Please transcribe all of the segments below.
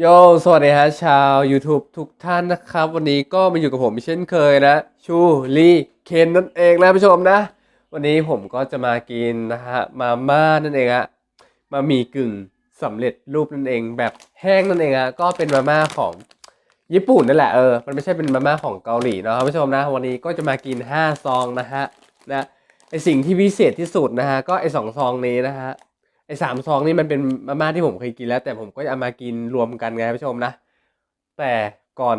โย สวัสดีฮะชาว YouTube ทุกท่านนะครับ วันนี้ก็มาอยู่กับผมเช่นเคยนะ ชูลีเคนนั่นเองนะผู้ชมนะ วันนี้ผมก็จะมากินนะฮะมาม่านั่นเองฮะมามีกึ่งสำเร็จรูปนั่นเอง แบบแห้งนั่นเองฮะก็เป็นมาม่าของญี่ปุ่นนั่นแหละเออมันไม่ใช่เป็นมาม่าของเกาหลีเนาะผู้ชมนะ วันนี้ก็จะมากิน 5 ซองนะฮะนะไอสิ่งที่พิเศษที่สุดนะฮะก็ไอสองซองนี้นะฮะ ไอ้สามซองนี่มันเป็นมาม่าที่ผมเคยกินแล้ว แต่ผมก็จะเอามากินรวมกันไงผู้ชมนะ แต่ก่อน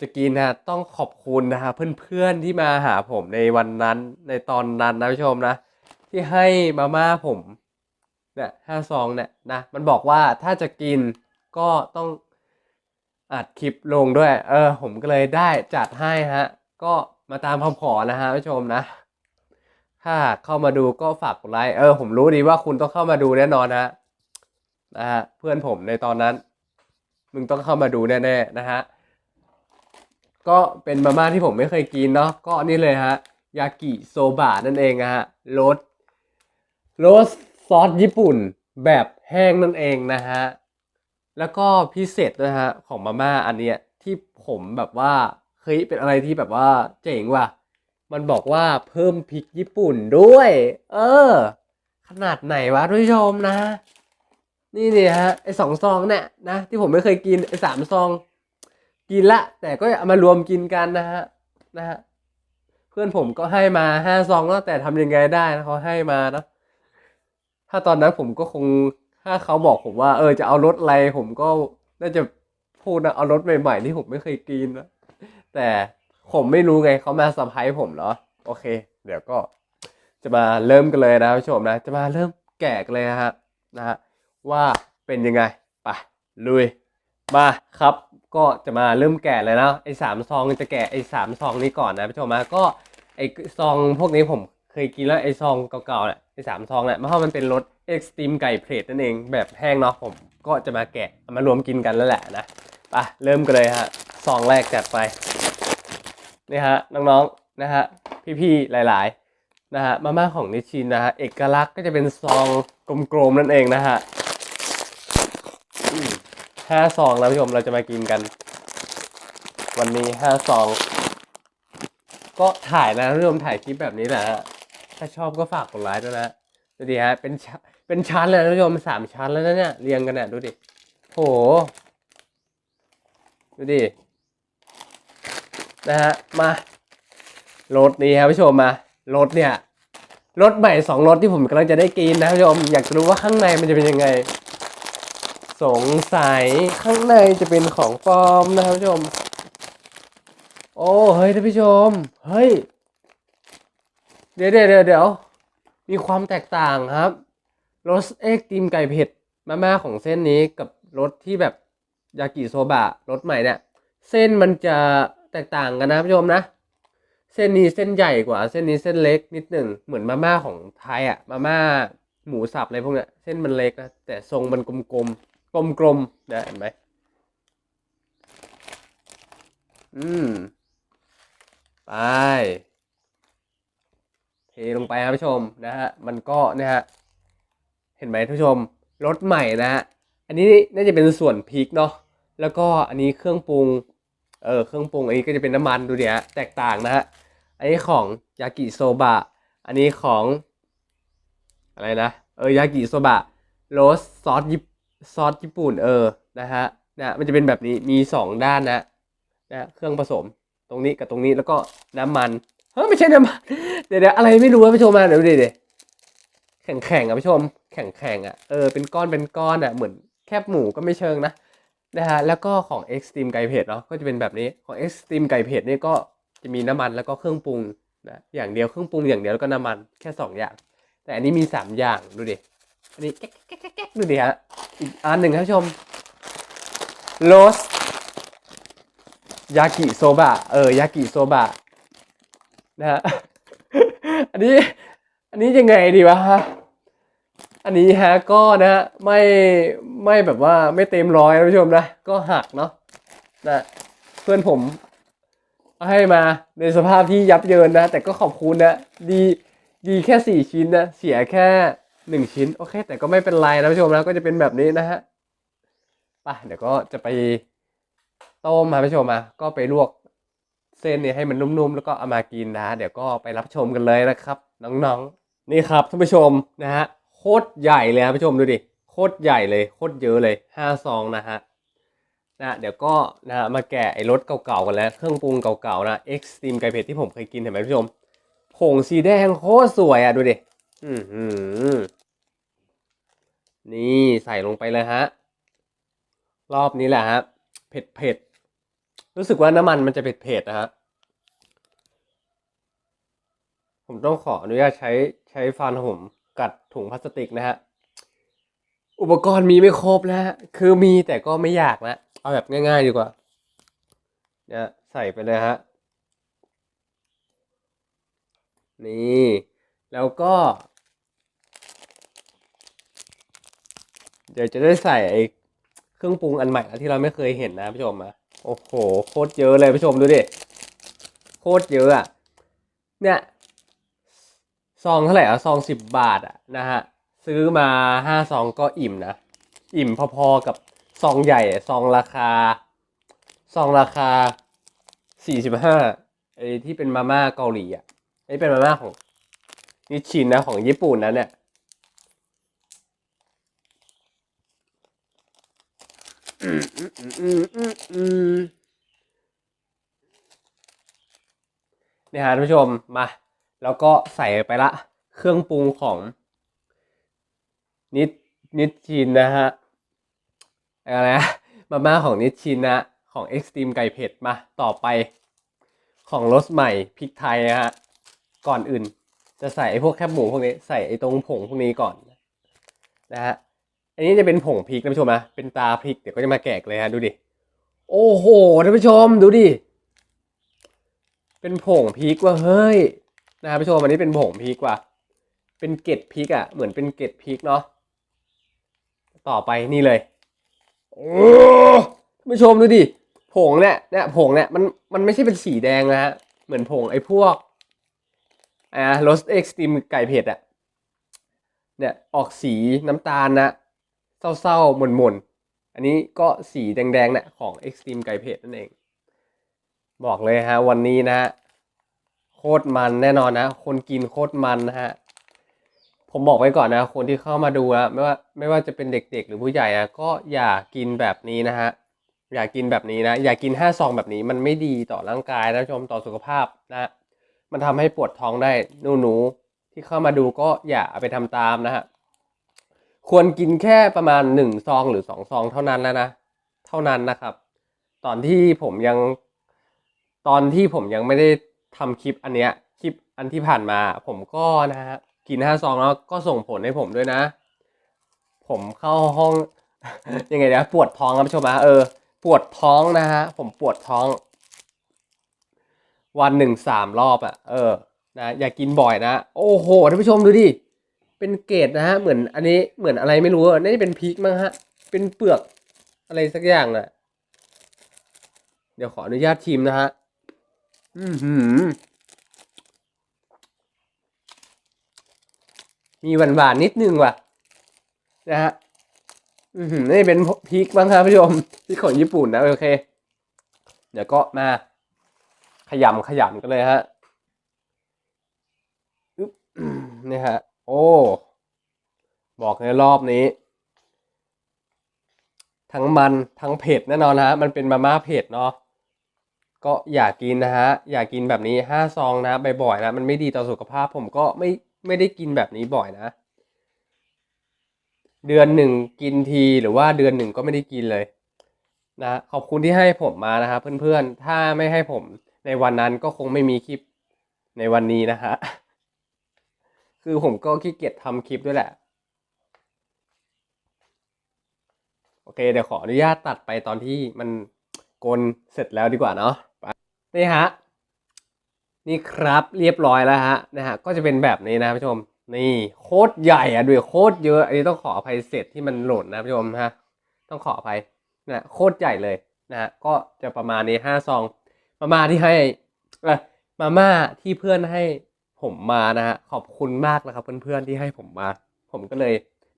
จะกินนะต้องขอบคุณนะฮะเพื่อนๆที่มาหาผมในวันนั้นในตอนนั้นนะผู้ชมนะ ที่ให้มาม่าผมเนี่ยห้าซองเนี่ยนะมันบอกว่าถ้าจะกินก็ต้องอัดคลิปลงด้วย เออ ผมก็เลยได้จัดให้ฮะ ก็มาตามคำขอนะฮะผู้ชมนะ ถ้าเข้ามาดูก็ฝากกดไลค์เออผมรู้ดีว่าคุณต้องเข้ามาดูแน่นอนนะนะฮะเพื่อนผมในตอนนั้น มึงต้องเข้ามาดูแน่ๆนะฮะก็เป็นมาม่าที่ผมไม่เคยกินเนาะก็นี่เลยฮะยากิโซบะนั่นเองอะฮะรสรสซอสญี่ปุ่นแบบแห้งนั่นเองนะฮะแล้วก็พิเศษนะฮะของมาม่าอันเนี้ยที่ผมแบบว่าเฮ้ยเป็นอะไรที่แบบว่าเจ๋งว่ะ มันบอกว่าเพิ่มพริกญี่ปุ่นด้วย เออ ขนาดไหนวะทุกผู้ชมนะ นี่เนี่ยฮะไอสองซองเนี่ยนะที่ผมไม่เคยกินไอสามซอง กินละ แต่ก็เอามารวมกินกันนะฮะนะฮะเพื่อนผมก็ให้มาห้าซองแล้วแต่ทำยังไงได้นะเขาให้มานะถ้าตอนนั้นผมก็คงถ้าเขาบอกผมว่า เออจะเอารสอะไรผมก็น่าจะพูดนะเอารสใหม่ ๆ ที่ผมไม่เคยกินนะแต่ ผมไม่รู้ไงเขามาสะพายผมเนาะโอเค เดี๋ยวก็จะมาเริ่มกันเลยนะผู้ชมนะ จะมาเริ่มแกะกันเลยนะฮะนะฮะว่าเป็นยังไงไปลุยมาครับก็จะมาเริ่มแกะเลยนะไอ้สามซองจะแกะไอ้สามซองนี้ก่อนนะผู้ชมนะก็ไอ้ซองพวกนี้ผมเคยกินแล้วไอ้ซองเก่าๆเนี่ยไอ้สามซองเนี่ยเพราะมันเป็นรสเอ็กซ์ตรีมไก่เพลทนั่นเองแบบแห้งเนาะผมก็จะมาแกะมารวมกินกันแล้วแหละนะไปเริ่มกันเลยฮะซองแรกจัดไป นี่ฮะน้องๆนะฮะพี่ๆหลายๆนะฮะมาม่าของนิชินนะฮะเอกลักษณ์ก็จะเป็นซองกลมๆนั่นเองนะฮะห้าซองนะผู้ชมเราจะมากินกัน วันนี้ห้าซองก็ถ่ายนะผู้ชมถ่ายคลิปแบบนี้แหละฮะถ้าชอบก็ฝากกดไลค์ด้วยนะดูดิฮะเป็นชเป็นชั้นเลยนะผู้ชมสามชั้นแล้วนะเนี่ยเรียงกันเนี่ยดูดิโหดูดิ นะฮะมารถนี้ครับผู้ชมมารถเนี่ยรถใหม่สองรถที่ผมกำลังจะได้กินนะผู้ชมอยากรู้ว่าข้างในมันจะเป็นยังไง สงสัยข้างในจะเป็นของปลอมนะครับผู้ชม โอ้เฮ้ยท่านผู้ชมเฮ้ยเดี๋ยวเดี๋ยวเดี๋ยวเดี๋ยวมีความแตกต่างครับรสเอ็กตีมไก่เผ็ดมาม่าของเส้นนี้กับรสที่แบบยากิโซบะรสใหม่เนี่ย เส้นมันจะ แตกต่างกันนะผู้ชมนะ เส้นนี้เส้นใหญ่กว่า เส้นนี้เส้นเล็กนิดหนึ่งเหมือนมาม่าของไทยอะมาม่าหมูสับอะไรพวกเนี้ยเส้นมันเล็กนะแต่ทรงมันกลมๆกลมๆนะเห็นไหมอืมไปเทลงไปครับผู้ชมนะฮะมันก็นะฮะเห็นไหมท่านผู้ชมรสใหม่นะฮะอันนี้น่าจะเป็นส่วนพริกเนาะแล้วก็อันนี้เครื่องปรุง เออเครื่องปรุงอันนี้ก็จะเป็นน้ำมันดูดิฮะแตกต่างนะฮะ อันนี้ของยากิโซบะ อันนี้ของอะไรนะ เออยากิโซบะโรสซอสญี่ซอสญี่ปุ่นเออนะฮะนะมันจะเป็นแบบนี้มีสองด้านนะนะเครื่องผสมตรงนี้กับตรงนี้แล้วก็น้ำมันเฮ้ยไม่ใช่น้ำมันเดี๋ยวเดี๋ยวอะไรไม่รู้นะผู้ชมมาเดี๋ยวดิเดี๋ยวแข็งแข็งอะผู้ชมแข็งแข็งอะเออเป็นก้อนเป็นก้อนอะเหมือนแคบหมูก็ไม่เชิงนะ นะฮะแล้วก็ของ Extreme ไก่เผ็ดเนาะก็จะเป็นแบบนี้ของ Extreme ไก่เผ็ดนี่ก็จะมีน้ำมันแล้วก็เครื่องปรุงนะอย่างเดียวเครื่องปรุงอย่างเดียวแล้วก็น้ำมันแค่สองอย่าง แต่อันนี้มีสามอย่างดูดิอันนี้แก๊กแก๊กแก๊กดูดิฮะอีกอันหนึ่งครับชมโรสยากิโซบะเออยากิโซบะนะฮะอันนี้อันนี้ยังไงดีวะฮะ อันนี้ฮะก็นะฮะไม่ไม่แบบว่าไม่เต็มร้อยนะผู้ชมนะ ก็หักเนาะนะเพื่อนผมให้มาในสภาพที่ยับเยินนะ แต่ก็ขอบคุณนะ ดีดีแค่สี่ชิ้นนะ เสียแค่หนึ่งชิ้น โอเค แต่ก็ไม่เป็นไรนะผู้ชมนะก็จะเป็นแบบนี้นะฮะป่ะเดี๋ยวก็จะไปต้มมาผู้ชมมาก็ไปลวกเส้นเนี่ยให้มันนุ่มๆ แล้วก็เอามากินนะ เดี๋ยวก็ไปรับชมกันเลยนะครับ น้องๆนี่ครับท่านผู้ชมนะฮะ คตรใหญ่เลยครับผู้ชมดูดิโคตรใหญ่เลยโคตรเยอะเลยห้าซองนะฮะนะเดี๋ยวก็นะฮะมาแกะไอ้รสเก่าๆกันแล้ว เครื่องปรุงเก่าๆนะ Extreme ไก่เผ็ดที่ผมเคยกินเห็นไหมผู้ชมผงสีแดงโคตรสวยอะดูดิอือหือนี่ใส่ลงไปเลยฮะ รอบนี้แหละฮะเผ็ดเผ็ดๆรู้สึกว่าน้ำมันมันจะเผ็ดเผ็ดๆนะฮะผมต้องขออนุญาตใช้ใช้ฟันผม กัดถุงพลาสติกนะฮะ อุปกรณ์มีไม่ครบนะฮะ คือมีแต่ก็ไม่อยากนะ เอาแบบง่าย ๆ ดีกว่าเนี่ยใส่ไปเลยฮะ นี่ แล้วก็ เดี๋ยวจะได้ใส่ไอ้เครื่องปรุงอันใหม่แล้วที่เราไม่เคยเห็นนะผู้ชมอะโอ้โห โคตรเยอะเลยผู้ชมดูดิ โคตรเยอะอะเนี่ย ซองเท่าไหร่อะซองสิบบาทอะนะฮะซื้อมาห้าซองก็อิ่มนะ อิ่มพอๆกับซองใหญ่ซองราคาซองราคาสี่สิบห้าไอ้ที่เป็นมาม่าเกาหลีอะไอ้เป็นมาม่าของนิชชินนะของญี่ปุ่นนะเนี่ยเนี่ยฮะท่านผู้ชมมา แล้วก็ใส่ไปละ เครื่องปรุงของนิดนิดชินนะฮะอะไรนะมาม่าของนิดชินนะของเอ็กซ์ตรีมไก่เผ็ดมาต่อไปของรสใหม่พริกไทยนะฮะก่อนอื่น จะใส่ไอ้พวกแคบหมูพวกนี้ใส่ไอ้ตรงผงพวกนี้ก่อนนะฮะอันนี้จะเป็นผงพริกนะผู้ชมนะเป็นตาพริกเดี๋ยวก็จะมาแกะเลยฮะดูดิโอ้โหท่านผู้ชมดูดิเป็นผงพริกว่ะเฮ้ย นะครับผู้ชมอันนี้เป็นผงพริกว่ะเป็นเกล็ดพริกอะเหมือนเป็นเกล็ดพริกเนาะต่อไปนี่เลยโอ้ผู้ชมดูดิผงเนี่ยเนี่ยผงเนี่ยมันมันไม่ใช่เป็นสีแดงนะฮะเหมือนผงไอ้พวกอ่าโรสเอ็กซ์ตรีมไก่เผ็ดอะเนี่ยออกสีน้ำตาลนะเศร้าๆหม่นๆ อันนี้ก็สีแดงๆเนี่ยของ Extreme ไก่เผ็ดนั่นเอง บอกเลยฮะวันนี้นะโคตรมันแน่นอนนะ คนกินโคตรมันนะฮะ ผมบอกไว้ก่อนนะ คนที่เข้ามาดูนะไม่ว่าไม่ว่าจะเป็นเด็กๆ หรือผู้ใหญ่นะก็อย่ากินแบบนี้นะฮะ อย่ากินแบบนี้นะ อย่ากินห้าซองแบบนี้ มันไม่ดีต่อร่างกายนะชมต่อสุขภาพนะมันทำให้ปวดท้องได้หนูๆที่เข้ามาดูก็อย่าเอาไปทำตามนะฮะควรกินแค่ประมาณหนึ่งซองหรือสองซองเท่านั้นแล้วนะ เท่านั้นนะครับ ตอนที่ผมยัง ตอนที่ผมยังไม่ได้ ทำคลิปอันเนี้ยคลิปอันที่ผ่านมา ผมก็นะฮะกินห้าซองแล้วก็ส่งผลให้ผมด้วยนะ ผมเข้าห้อง ยังไงนะปวดท้องครับผู้ชมนะเออ ปวดท้องนะฮะผมปวดท้อง วันหนึ่งสามรอบอะ่ะ เออนะอย่ากินบ่อยนะ โอ้โหท่านผู้ชมดูดิเป็นเกรดนะฮะเหมือนอันนี้เหมือนอะไรไม่รู้อะน่าจะเป็นพริกมั้งฮะ เป็นเปลือกอะไรสักอย่างน่ะเดี๋ยวขออนุญาตชิมนะฮะ อือหือ มีหวานหวานๆนิดนึงว่ะ นะฮะ อือหือ นี่เป็นพริกบ้างครับผู้ชมพริกของญี่ปุ่นนะ โอเค เดี๋ยวก็มา ขยำขยำกันเลยฮะนี่ฮะ โอ้ บอกในรอบนี้ ทั้งมันทั้งเผ็ดแน่นอนนะฮะ มันเป็นมาม่าเผ็ดเนาะ ก็อย่ากินนะฮะ อย่ากินแบบนี้ห้าซองนะบ่อยๆนะ มันไม่ดีต่อสุขภาพผมก็ไม่ไม่ได้กินแบบนี้บ่อยนะ เดือนหนึ่งกินทีหรือว่าเดือนหนึ่งก็ไม่ได้กินเลยนะขอบคุณที่ให้ผมมานะครับเพื่อนๆ ถ้าไม่ให้ผมในวันนั้นก็คงไม่มีคลิปในวันนี้นะฮะ คือผมก็ขี้เกียจทำคลิปด้วยแหละ โอเคเดี๋ยวขออนุญาตตัดไปตอนที่มันโกนเสร็จแล้วดีกว่าเนาะ นี่ฮะนี่ครับเรียบร้อยแล้วฮะนะฮะก็จะเป็นแบบนี้นะผู้ชม นี่โคตรใหญ่อะด้วยโคตรเยอะอันนี้ต้องขออภัยเสร็จที่มันหล่นนะผู้ชมฮะต้องขออภัยนะโคตรใหญ่เลยนะฮะก็จะประมาณนี้ห้าซองมาม่าที่ให้อ่อมาม่าที่เพื่อนให้ผมมานะฮะขอบคุณมากนะครับเพื่อนๆที่ให้ผมมา ผมก็เลย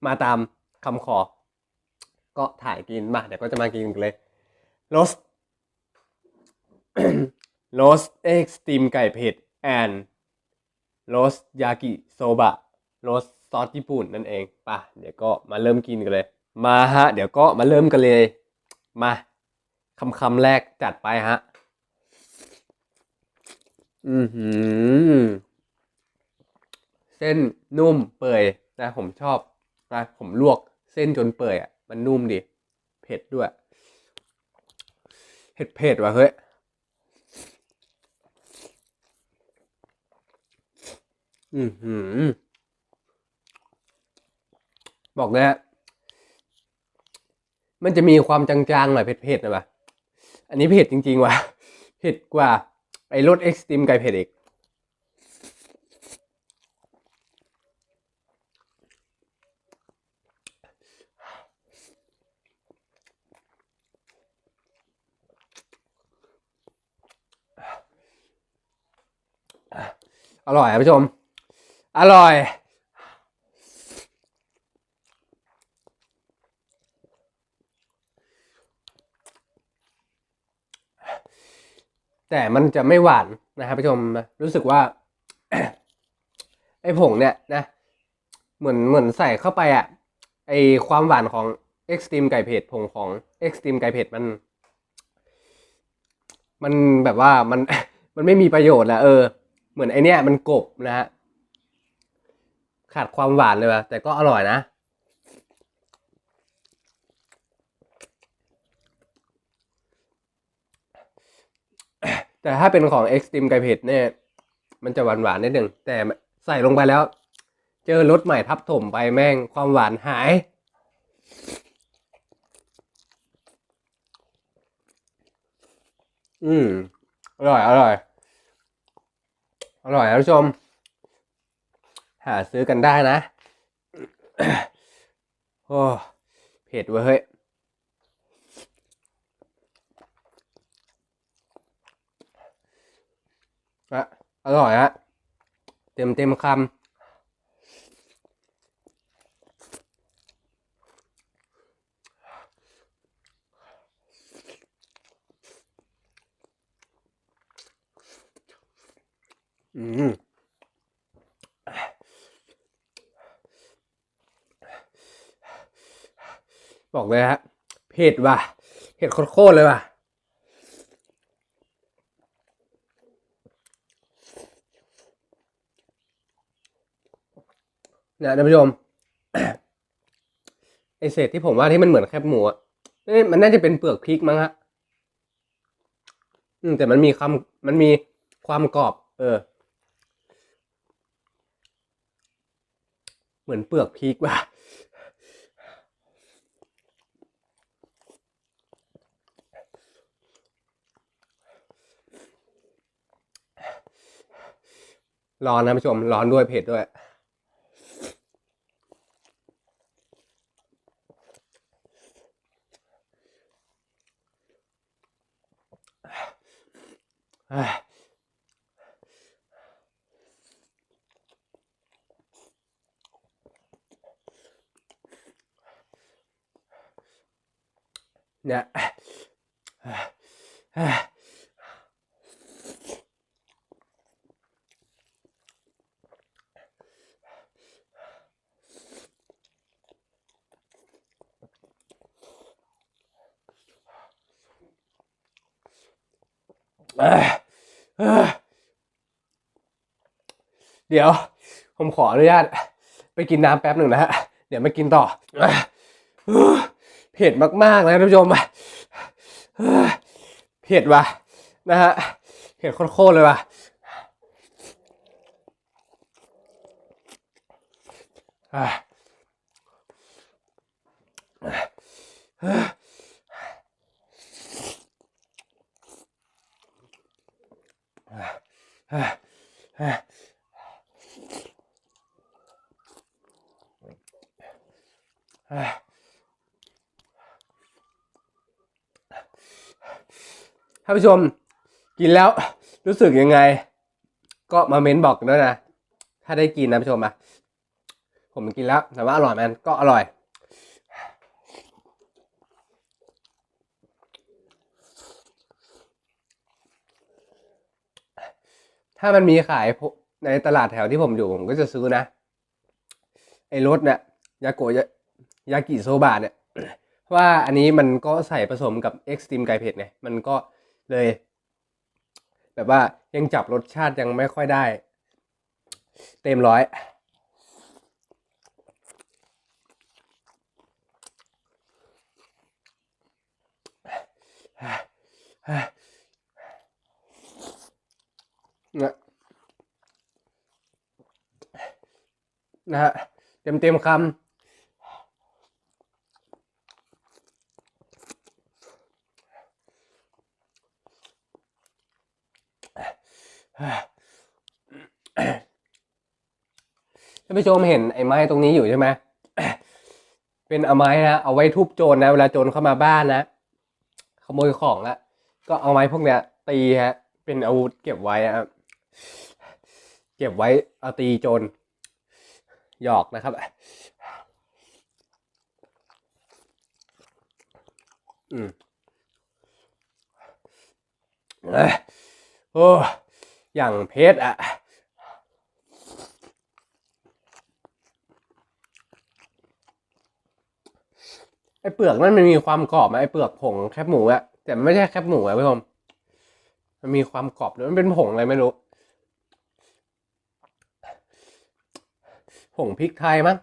มาตามคำขอ ก็ถ่ายกินมาเดี๋ยวก็จะมากินกันเลยรส โรสเอ็กซ์ตีมไก่เผ็ดแอนโรสยากิโซบะโรสซอสญี่ปุ่นนั่นเองป่ะเดี๋ยวก็มาเริ่มกินกันเลย มาฮะ เดี๋ยวก็มาเริ่มกันเลย มาคำคำแรกจัดไปฮะ อือหือ เส้นนุ่มเปื่อยนะผมชอบนะผมลวกเส้นจนเปื่อยอะ มันนุ่มดี เผ็ดด้วย เผ็ดเผ็ดว่ะเฮ้ย อือหือ บอกเลยฮะมันจะมีความจางๆหน่อยเผ็ดๆนะวะอันนี้เผ็ดจริงๆว่ะ เผ็ดกว่า ไอ้รสเอ็กซ์ตรีมไก่เผ็ดอีกอร่อยครับผู้ชม อร่อย แต่มันจะไม่หวานนะครับผู้ชมรู้สึกว่า ไอ้ผงเนี่ยนะ เหมือนเหมือนใส่เข้าไปอะไอความหวานของเอ็กซ์ตรีมไก่เผ็ดผงของเอ็กซ์ตรีมไก่เผ็ดมัน มันแบบว่ามันมันไม่มีประโยชน์แล้วเออ เหมือนไอเนี้ยมันกบนะฮะ ขาดความหวานเลยว่ะแต่ก็อร่อยนะ แต่ถ้าเป็นของ Extreme ไก่เผ็ดเนี่ย มันจะหวานหวานนิดหนึ่งแต่ใส่ลงไปแล้ว เจอรสใหม่ทับถมไปแม่งความหวานหายอืม อร่อย อร่อย อร่อยนะผู้ชม หาซื้อกันได้นะโอ้เผ็ดเว้ยอะอร่อยฮะเต็มเต็มคำอืม บอกเลยฮะเผ็ดว่ะเผ็ดโคตรเลยว่ะเนี่ยท่านผู้ชมไอเศษที่ผมว่าที่มันเหมือนแคบหมูอะเอ้ยมันน่าจะเป็นเปลือกพริกมั้งฮะอืมแต่มันมีความมันมีความกรอบ เออ เหมือนเปลือกพริกว่ะ ร้อนนะผู้ชม ร้อนด้วยเผ็ดด้วย อ่าเนี่ยอะอะ เดี๋ยว ผมขออนุญาต ไปกินน้ำแป๊บหนึ่งนะฮะ เดี๋ยวมากินต่อ เผ็ดมากๆเลยท่านผู้ชมอะเผ็ดว่ะนะฮะ เผ็ดโคตรๆเลยว่ะอะ ท่านผู้ชมกินแล้วรู้สึกยังไง ก็มาเม้นบอกกันด้วยนะ ถ้าได้กินนะผู้ชมอะผมกินแล้วแต่ว่าอร่อยมันก็อร่อย ถ้ามันมีขายในตลาดแถวที่ผมอยู่ผมก็จะซื้อนะ ไอ้รสเนี่ยยาโกะยายากิโซบะเนี่ยเพราะว่าอันนี้มันก็ใส่ผสมกับเอ็กซ์ตรีมไก่เผ็ดไงมันก็เลย แบบว่ายังจับรสชาติยังไม่ค่อยได้ เต็มร้อย นะนะฮะเต็มเต็มคำท่านผู้ชมเห็นไอ้ไม้ตรงนี้อยู่ใช่ไหมเป็นเอาไม้นะเอาไว้ทุบโจรนะเวลาโจรเข้ามาบ้านนะขโมยของละก็เอาไม้พวกเนี้ยตีฮะ เป็นอาวุธเก็บไว้อะครับ เก็บไว้เอาตีโจรหยอกนะครับ อืมเอ้ยโอ้อย่างเพชรอะไอ้เปลือกนั่นมันมีความกรอบไหมไอ้เปลือกผงแคบหมูอะแต่ไม่ใช่แคบหมูอะพี่ผมมันมีความกรอบด้วยมันเป็นผงอะไรไม่รู้ ผงพริกไทยมั้ง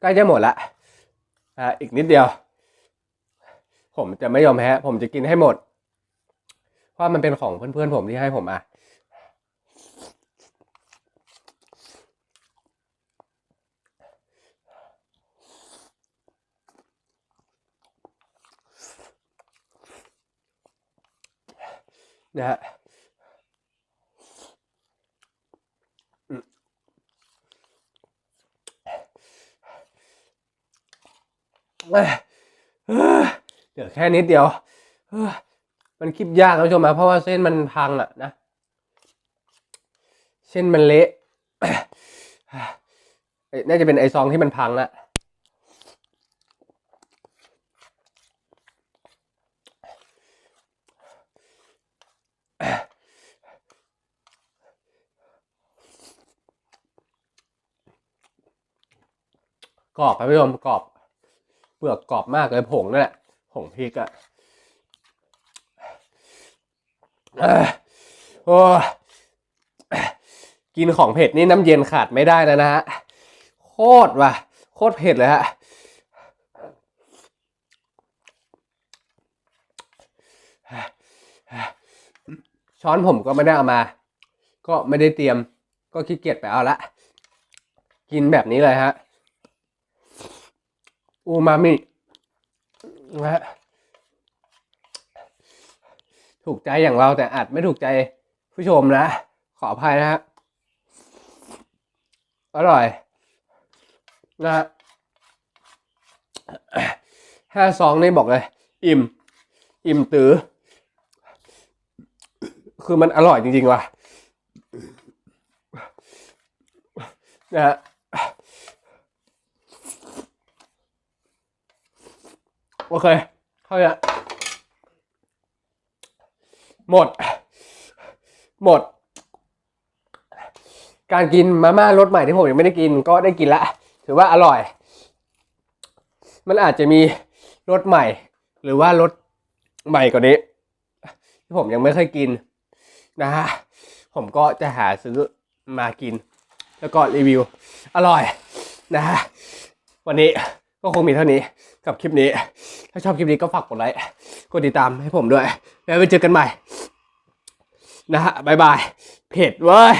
ใกล้จะหมดละอะอีกนิดเดียว ผมจะไม่ยอมแพ้ผมจะกินให้หมด เพราะมันเป็นของเพื่อนๆผมที่ให้ผมอะ นะฮะเดี๋ยวแค่นิดเดียว มันคลิปยากนะผู้ชมนะเพราะว่าเส้นมันพังอะนะ เส้นมันเละน่าจะเป็นไอซองที่มันพังละ กรอบครับผู้ชมกรอบ เปลือกกรอบมากเลยผงนั่นแหละผงพริกอะโอ้กินของเผ็ดนี่น้ำเย็นขาดไม่ได้แล้วนะฮะโคตรว่ะ โคตรเผ็ดเลยฮะช้อนผมก็ไม่ได้เอามา ก็ไม่ได้เตรียม ก็ขี้เกียจไปเอาละ กินแบบนี้เลยฮะ อูมามินะฮะถูกใจอย่างเราแต่อาจไม่ถูกใจผู้ชมนะ ขออภัยนะฮะอร่อย นะฮะห้าซองนี่บอกเลย อิ่ม อิ่มตือ คือมันอร่อยจริงๆว่ะนะฮะ โอเคเข้าใจละหมด หมด การกินมาม่ารสใหม่ที่ผมยังไม่ได้กิน ก็ได้กินละถือว่าอร่อย มันอาจจะมีรสใหม่ หรือว่ารสใหม่กว่านี้ ที่ผมยังไม่เคยกินนะฮะผมก็จะหาซื้อมากิน แล้วก็รีวิว อร่อยนะฮะวันนี้ ก็คงมีเท่านี้กับคลิปนี้ ถ้าชอบคลิปนี้ก็ฝากกดไลค์ กดติดตามให้ผมด้วย แล้วไปเจอกันใหม่ นะฮะบ๊ายบาย เผ็ดเว้ย